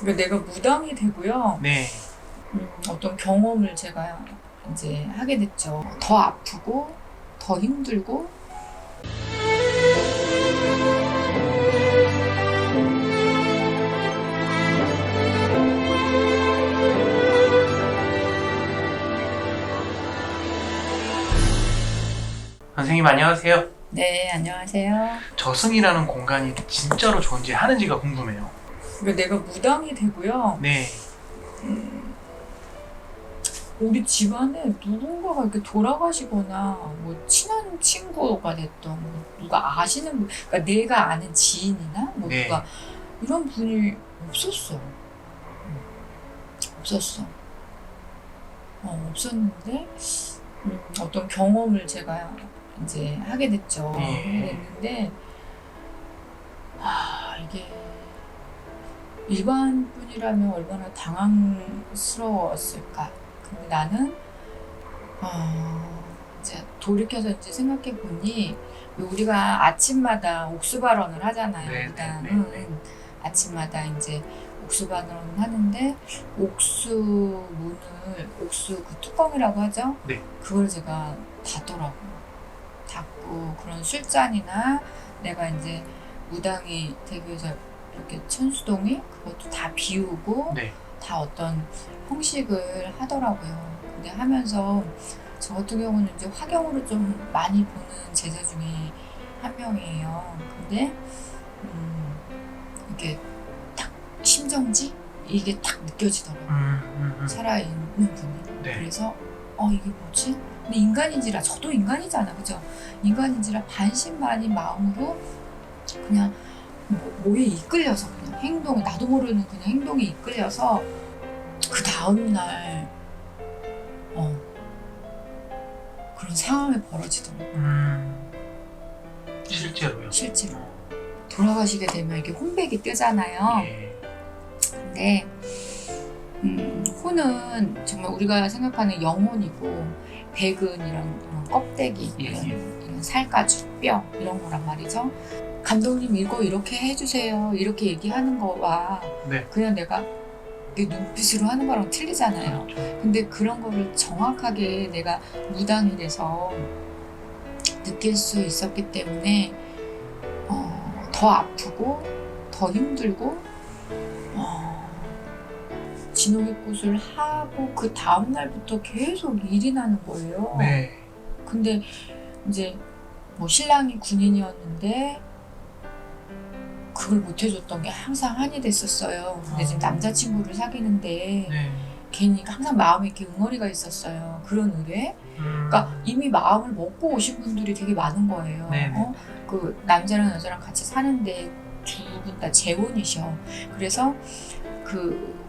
그러니까 내가 무당이 되고요. 네. 음, 어떤 경험을 제가 이제 하게 됐죠. 더 아프고 더 힘들고 선생님 안녕하세요. 네 안녕하세요. 저승이라는 공간이 진짜로 좋은지 하는지가 궁금해요. 그러니까 내가 무당이 되고요. 네. 음, 우리 집안에 누군가가 이렇게 돌아가시거나 뭐 친한 친구가 됐던 뭐 누가 아시는 분, 그러니까 내가 아는 지인이나 뭐 네. 누가 이런 분이 없었어. 음, 없었어. 어, 없었는데 음, 어떤 경험을 제가 이제 하게 됐죠. 예. 하게 됐는데 아 이게 일반 분이라면 얼마나 당황스러웠을까. 근데 나는 어, 이제 돌이켜서 이제 생각해 보니 우리가 아침마다 옥수 발언을 하잖아요. 네, 일단 네, 네, 네. 아침마다 이제 옥수 발언을 하는데 옥수 문을 옥수 그 뚜껑이라고 하죠. 네. 그걸 제가 닫더라고요. 닫고 그런 술잔이나 내가 이제 무당이 되기 위해서 이렇게 천수동이 그것도 다 비우고 네. 다 어떤 형식을 하더라고요. 근데 하면서 저 같은 경우는 이제 화경으로 좀 많이 보는 제자 중에 한 명이에요. 근데 음, 이게 딱 심정지 이게 딱 느껴지더라고요. 음, 음, 음. 살아있는 분이. 네. 그래서 어 이게 뭐지? 근데 인간인지라 저도 인간이잖아, 그죠? 인간인지라 반신반의 마음으로 그냥 뭐, 뭐에 이끌려서 그냥 행동 나도 모르는 그냥 행동에 이끌려서 그 다음 날 어, 그런 상황이 벌어지더라고 요 음. 실제로요. 실제로 돌아가시게 되면 이게 혼백이 뜨잖아요. 예. 근데 음, 혼은 정말 우리가 생각하는 영혼이고 백은 이런, 이런 껍데기 예, 이런, 예. 이런 살가죽 뼈 이런 거란 말이죠. 감독님 이거 이렇게 해주세요 이렇게 얘기하는 거와 네. 그냥 내가 눈빛으로 하는 거랑 틀리잖아요. 그렇죠. 근데 그런 거를 정확하게 내가 무당이 돼서 느낄 수 있었기 때문에 어, 더 아프고 더 힘들고 어, 진호기꽃을 하고 그 다음 날부터 계속 일이 나는 거예요. 네. 근데 이제 뭐 신랑이 군인이었는데 그걸 못 해줬던 게 항상 한이 됐었어요. 근데 지금 아. 남자친구를 사귀는데 네. 괜히 항상 마음에 이렇게 응어리가 있었어요. 그런 의뢰. 음. 그러니까 이미 마음을 먹고 오신 분들이 되게 많은 거예요. 네네. 어? 그 남자랑 여자랑 같이 사는데 두 분 다 재혼이셔. 그래서 그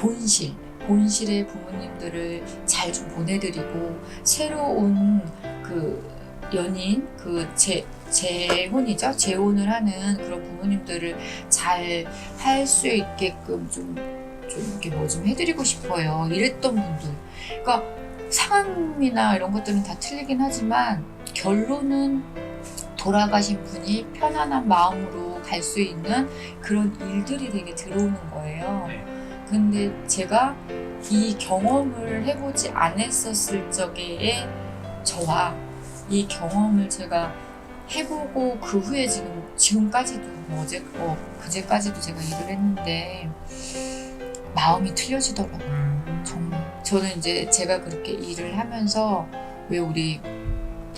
본실, 본실의 부모님들을 잘 좀 보내드리고 새로운 그 연인, 그재 재혼이죠. 재혼을 하는 그런 부모님들을 잘 할 수 있게끔 좀, 좀 이렇게 뭐 좀 해드리고 싶어요. 이랬던 분들. 그러니까 상황이나 이런 것들은 다 틀리긴 하지만 결론은 돌아가신 분이 편안한 마음으로 갈 수 있는 그런 일들이 되게 들어오는 거예요. 네. 근데 제가 이 경험을 해보지 않았었을 적의 저와 이 경험을 제가 해보고 그 후에 지금 지금까지도 뭐 어제 뭐 그제까지도 제가 일을 했는데 마음이 틀려지더라고요. 음. 정말 저는 이제 제가 그렇게 일을 하면서 왜 우리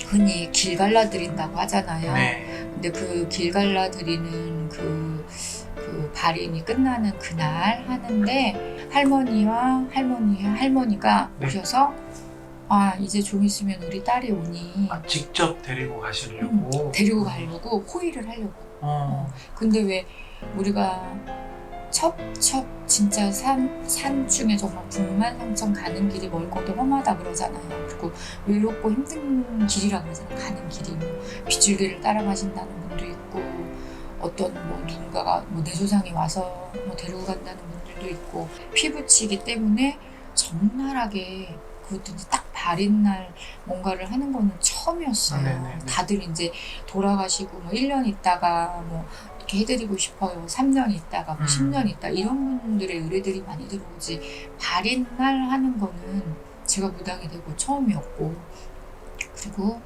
흔히 길 갈라드린다고 하잖아요. 네. 근데 그 길 갈라드리는 발인이 끝나는 그날 하는데 할머니와 할머니 할머니가 네. 오셔서 아 이제 좀 있으면 우리 딸이 오니 아, 직접 데리고 가시려고. 음, 데리고 가려고 호의를 하려고. 어. 근데 왜 우리가 첩첩 진짜 산, 산 중에 정말 북만성천 가는 길이 멀고도 험하다 그러잖아요. 그리고 외롭고 힘든 길이라 그러잖아요. 가는 길이 뭐 빗줄기를 따라가신다는 분도 있고 어떤 뭐 누군가가 뭐 내조상이 와서 뭐 데리고 간다는 분들도 있고 피부치기 때문에 적나라하게 그것도 이제 딱 발인 날 뭔가를 하는 거는 처음이었어요. 네네네. 다들 이제 돌아가시고 뭐 1년 있다가 뭐 어떻게 해드리고 싶어요. 3년 있다가 뭐 음. 10년 있다 이런 분들의 의뢰들이 많이 들어오지 발인 날 하는 거는 제가 무당이 되고 처음이었고 그리고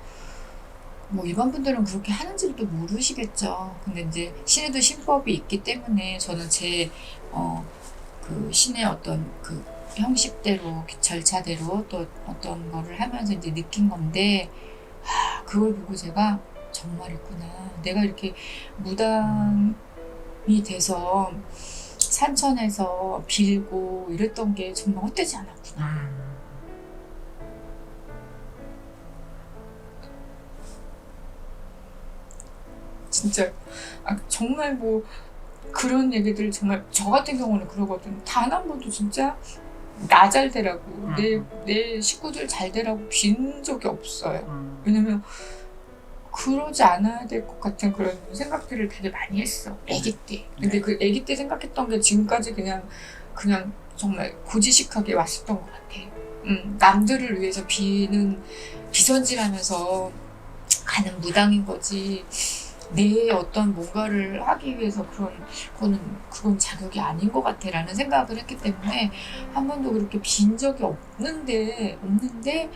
뭐 일반 분들은 그렇게 하는지를 또 모르시겠죠. 근데 이제 신에도 신법이 있기 때문에 저는 제 어 그 신의 어떤 그 형식대로 절차대로 또 어떤 거를 하면서 이제 느낀 건데 아 그걸 보고 제가 정말 있구나. 내가 이렇게 무당이 돼서 산천에서 빌고 이랬던 게 정말 헛되지 않았구나. 진짜 아, 정말 뭐 그런 얘기들 정말 저 같은 경우는 그러거든. 단 한 번도 진짜 나 잘 되라고 내 내 식구들 잘 되라고 빈 적이 없어요. 음. 왜냐면 그러지 않아야 될 것 같은 그런 생각들을 되게 많이 했어. 아기 때. 근데 네. 그 아기 때 생각했던 게 지금까지 그냥 그냥 정말 고지식하게 왔었던 것 같아. 음, 남들을 위해서 비는 비선질하면서 가는 무당인 거지. 내 어떤 뭔가를 하기 위해서 그런 그거는 그건 자격이 아닌 것 같아라는 생각을 했기 때문에 한 번도 그렇게 빈 적이 없는데 없는데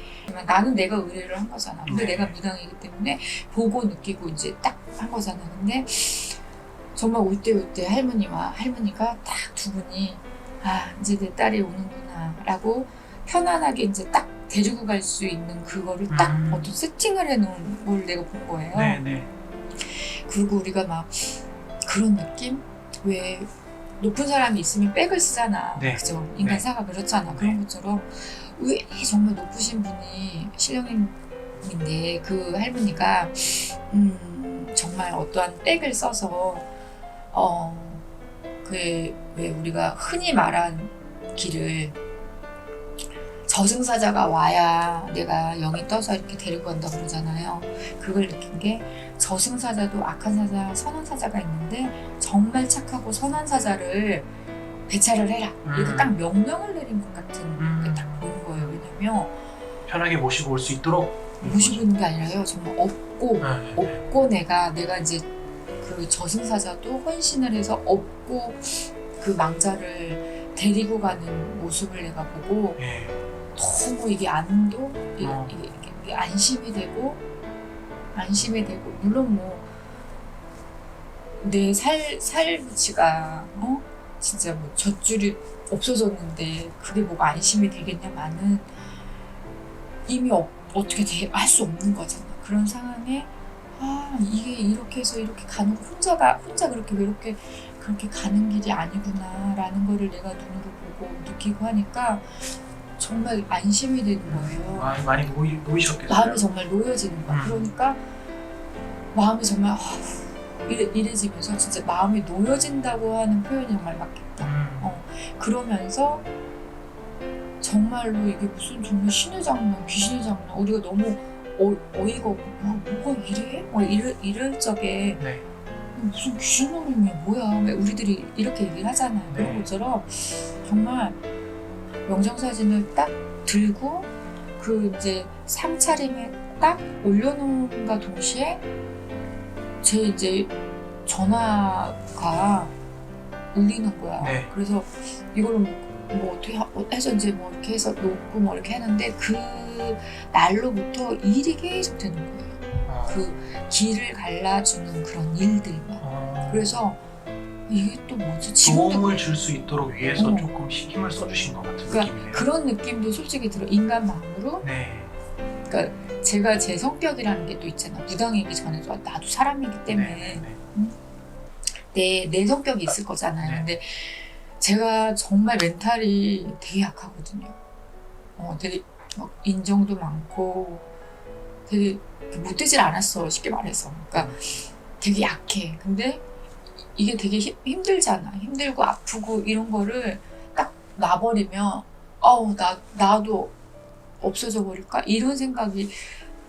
나는 내가 의뢰를 한 거잖아. 근데 네. 내가 무당이기 때문에 보고 느끼고 이제 딱 한 거잖아. 근데 정말 올 때 올 때 할머니와 할머니가 딱 두 분이 아 이제 내 딸이 오는구나라고 편안하게 이제 딱 데리고 갈 수 있는 그거를 딱 음. 어떤 세팅을 해놓은 걸 내가 본 거예요. 네네. 그리고 우리가 막 그런 느낌? 왜 높은 사람이 있으면 백을 쓰잖아. 네. 그죠? 인간사가 그렇잖아. 그런 네. 것처럼 왜 정말 높으신 분이 신령님인데 그 할머니가 음, 정말 어떠한 백을 써서 어 그 왜 우리가 흔히 말한 길을 저승사자가 와야 내가 영이 떠서 이렇게 데리고 간다고 그러잖아요. 그걸 느낀 게 저승사자도 악한 사자, 선한 사자가 있는데 정말 착하고 선한 사자를 배차를 해라. 이렇게 음. 딱 명령을 내린 것 같은 음. 게딱 보인 거예요. 왜냐면 편하게 모시고 올 수 있도록 모시고 있는 게 아니라요. 정말 업고 네, 네, 네. 업고 내가 내가 이제 그 저승사자도 헌신을 해서 업고 그 망자를 데리고 가는 모습을 내가 보고 예. 너무 이게 안도 이게, 어. 이게, 이게- 이게 안심이 되고 안심이 되고. 물론 뭐 내 살 살부치가 어? 진짜 뭐 젖줄이 없어졌는데 그게 뭐가 안심이 되겠냐마는 이미 어, 어떻게 할 수 없는 거잖아. 그런 상황에 아 이게 이렇게 해서 이렇게 가는 거 혼자가 혼자 그렇게 외롭게 그렇게 가는 길이 아니구나라는 거를 내가 눈으로 보고 느끼고 하니까 정말 안심이 되는 거예요. 많이 많이 모이, 모이셨겠어요. 마음이 정말 놓여지는 거야. 음. 그러니까 마음이 정말 아, 이래, 이래지면서 진짜 마음이 놓여진다고 하는 표현이 정말 맞겠다. 음. 어. 그러면서 정말로 이게 무슨 정말 신의 장면, 귀신의 장면, 우리가 너무 어, 어이가 없고 와, 뭐가 이래? 뭐 이럴, 이럴 적에 네. 무슨 귀신 노름이야 뭐야 왜 우리들이 이렇게 얘기를 하잖아요 그런 네. 것처럼 정말 명정사진을 딱 들고 그 이제 상차림에 딱 올려놓은과 동시에 제 이제 전화가 울리는 거야 네. 그래서 이거를 뭐, 뭐 어떻게 하- 해서 이제 뭐 이렇게 해서 놓고 뭐 이렇게 했는데 그 날로부터 일이 계속 되는 거예요 어. 그 길을 갈라주는 그런 일들만. 어. 그래서 이게 또 뭐지? 지금도 도움을 줄 수 있도록 위해서 어. 조금 힘을 써주신 것 같은 그러니까 느낌이네요. 그런 느낌도 솔직히 들어. 인간 마음으로. 네. 그러니까 제가 제 성격이라는 게 또 있잖아. 무당이기 전에도 나도 사람이기 때문에 네, 네, 내, 내 성격이 있을 거잖아요. 네. 근데 제가 정말 멘탈이 되게 약하거든요. 어, 되게 막 인정도 많고 되게 못되질 않았어. 쉽게 말해서. 그러니까 되게 약해. 근데 이게 되게 힘, 힘들잖아. 힘들고 아프고 이런 거를 딱 놔버리면 어우 나 나도 없어져 버릴까 이런 생각이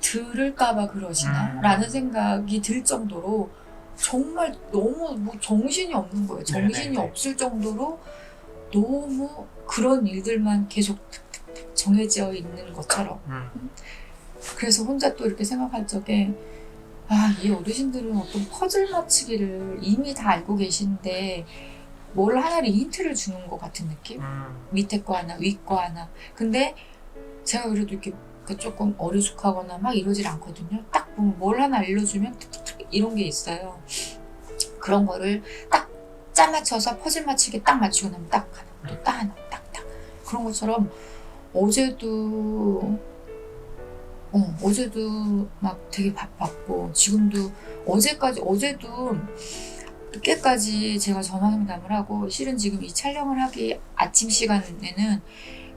들을까봐 그러시나 음. 라는 생각이 들 정도로 정말 너무 뭐 정신이 없는 거예요. 정신이 네네네. 없을 정도로 너무 그런 일들만 계속 정해져 있는 것처럼 음. 그래서 혼자 또 이렇게 생각할 적에 아, 이 어르신들은 어떤 퍼즐 맞추기를 이미 다 알고 계신데 뭘 하나를 힌트를 주는 것 같은 느낌? 음, 밑에 거 하나, 위 거 하나. 근데 제가 그래도 이렇게 그 조금 어리숙하거나 막 이러질 않거든요. 딱 보면 뭘 하나 알려주면 툭툭툭 이런 게 있어요. 그런 거를 딱 짜맞춰서 퍼즐 맞추기 딱 맞추고 나면 딱 하나, 또 딱 하나, 딱 딱. 그런 것처럼 어제도 어, 어제도 막 되게 바빴고 지금도 어제까지 어제도 늦게까지 제가 전화 상담을 하고 실은 지금 이 촬영을 하기 아침 시간에는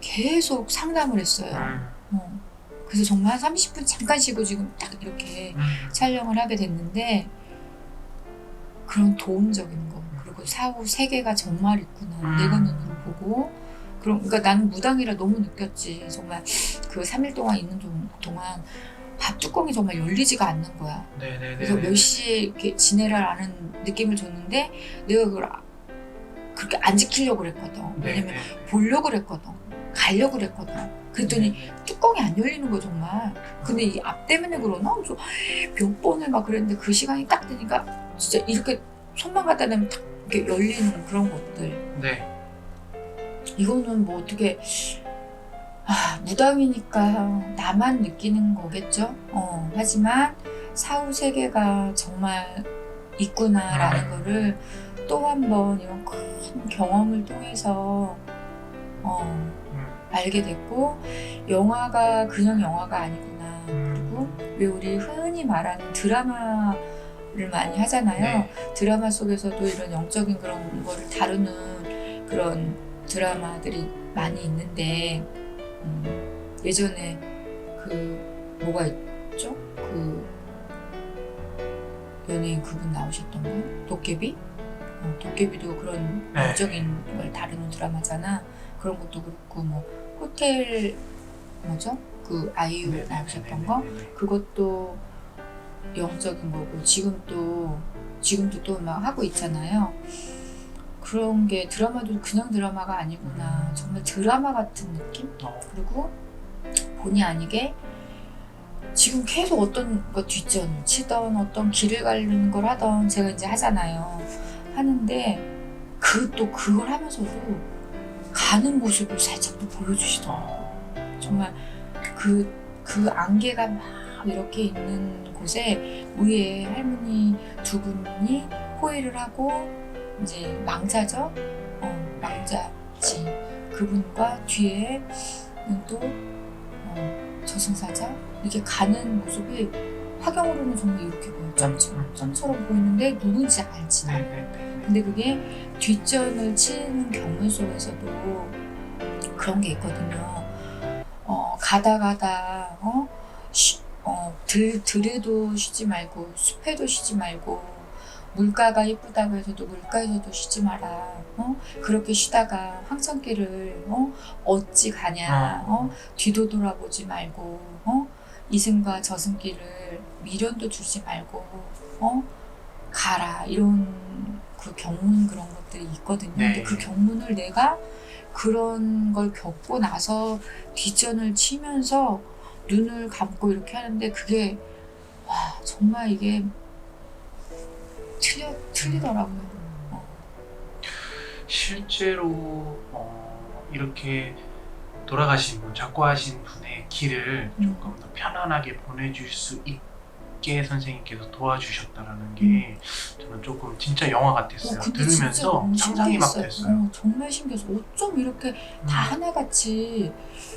계속 상담을 했어요. 음, 어. 그래서 정말 한 30분 잠깐 쉬고 지금 딱 이렇게 음. 촬영을 하게 됐는데 그런 도움적인 거 그리고 사후 세계가 정말 있구나 음. 내가 눈으로 보고 그럼 그러니까 나는 무당이라 너무 느꼈지 정말 그 3일 동안 있는 동- 동안 밥 뚜껑이 정말 열리지가 않는 거야 네네네. 그래서 몇 시에 이렇게 지내라라는 느낌을 줬는데 내가 그걸 아- 그렇게 안 지키려고 그랬거든 왜냐면 보려고 그랬거든 가려고 그랬거든 그랬더니 뚜껑이 안 열리는 거 정말. 근데 이 앞 때문에 그러나? 그래서 몇 번을 막 그랬는데 그 시간이 딱 되니까 진짜 이렇게 손만 갖다 대면 탁 이렇게 열리는 그런 것들. 네. 이거는 뭐 어떻게 아, 무당이니까 나만 느끼는 거겠죠. 어, 하지만 사후 세계가 정말 있구나라는 음. 거를 또 한 번 이런 큰 경험을 통해서 어, 음, 알게 됐고 영화가 그냥 영화가 아니구나. 그리고 음. 왜 우리 흔히 말하는 드라마 를 많이 하잖아요. 네. 드라마 속에서도 이런 영적인 그런 거를 다루는 그런 드라마들이 많이 있는데 음, 예전에 그 뭐가 있죠? 그 연예인 그분 나오셨던 거? 도깨비? 어, 도깨비도 그런 네. 영적인 걸 다루는 드라마잖아. 그런 것도 그렇고 뭐 호텔 뭐죠? 그 아이유 네네네네네. 나오셨던 거? 그것도 영적인 거고 지금 또 지금도 또 막 하고 있잖아요. 그런 게 드라마도 그냥 드라마가 아니구나. 음. 정말 드라마 같은 느낌? 어, 그리고 본의 아니게 지금 계속 어떤 거 뒷전 치던 어떤 길을 가르는 걸 하던 제가 이제 하잖아요. 하는데 그 또 그걸 하면서도 가는 모습을 살짝 또 보여주시더라고요. 정말 그, 그 안개가 막 이렇게 있는 곳에 위에 할머니 두 분이 호의를 하고 이제 망자죠? 어, 망자지. 그분과 뒤에는 또 어, 저승사자 이렇게 가는 모습이 화경으로는 정말 이렇게 보여. 점처럼, 점처럼 보이는데 누군지 알지 나. 네네 네. 근데 그게 뒷전을 치는 경우 속에서도 그런 게 있거든요. 어, 가다 가다, 어, 쉬, 어, 들, 들에도 쉬지 말고, 숲에도 쉬지 말고, 물가가 이쁘다고 해서도 물가에서도 쉬지 마라. 어? 그렇게 쉬다가 황천길을, 어, 어찌 가냐, 어? 뒤도 돌아보지 말고, 어? 이승과 저승길을 미련도 주지 말고, 어? 가라. 이런 그 경문 그런 것들이 있거든요. 네. 근데 그 경문을 내가 그런 걸 겪고 나서 뒷전을 치면서 눈을 감고 이렇게 하는데 그게 와 정말 이게 틀려 틀리더라고요. 어. 실제로 어, 이렇게 돌아가신 분, 작고하신 분의 길을 음. 조금 더 편안하게 보내줄 수 있게 선생님께서 도와주셨다라는 게 저는 조금 진짜 영화 같았어요. 어, 근데 진짜 들으면서 너무 상상이 막 신기했어요. 됐어요. 어, 정말 신기해서 어쩜 이렇게 음. 다 하나같이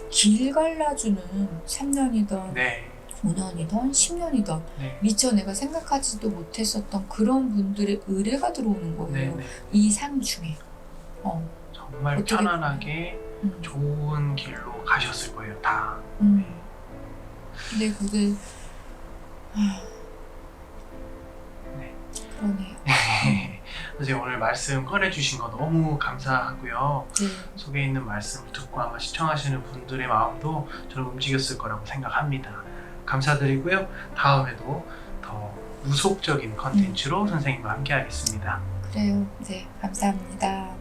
길 갈라주는 3년이던 네, 5년이던 10년이던 네, 미처 내가 생각하지도 못했었던 그런 분들의 의뢰가 들어오는 네, 거예요. 네. 이삶 중에. 어. 정말 어떻게 편안하게 음. 좋은 길로 가셨을 거예요. 다. 음. 근데 그게 아, 네. 그러네요. 선생님 오늘 말씀 꺼내주신 거 너무 감사하고요. 네. 속에 있는 말씀을 듣고 아마 시청하시는 분들의 마음도 저는 움직였을 거라고 생각합니다. 감사드리고요. 다음에도 더 무속적인 컨텐츠로 선생님과 함께 하겠습니다. 그래요. 네, 감사합니다.